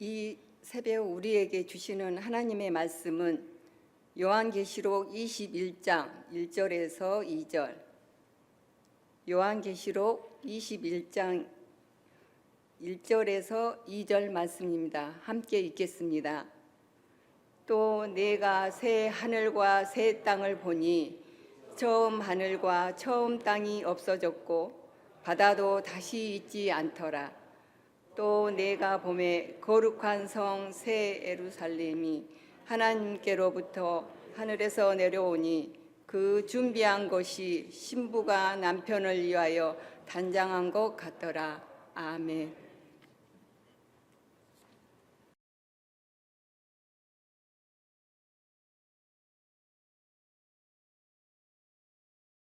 이 새벽 우리에게 주시는 하나님의 말씀은 요한계시록 21장 1절에서 2절. 요한계시록 21장 1절에서 2절 말씀입니다. 함께 읽겠습니다. 또 내가 새 하늘과 새 땅을 보니 처음 하늘과 처음 땅이 없어졌고 바다도 다시 있지 않더라. 또 내가 봄에 거룩한 성 새 에루살렘이 하나님께로부터 하늘에서 내려오니 그 준비한 것이 신부가 남편을 위하여 단장한 것 같더라. 아멘.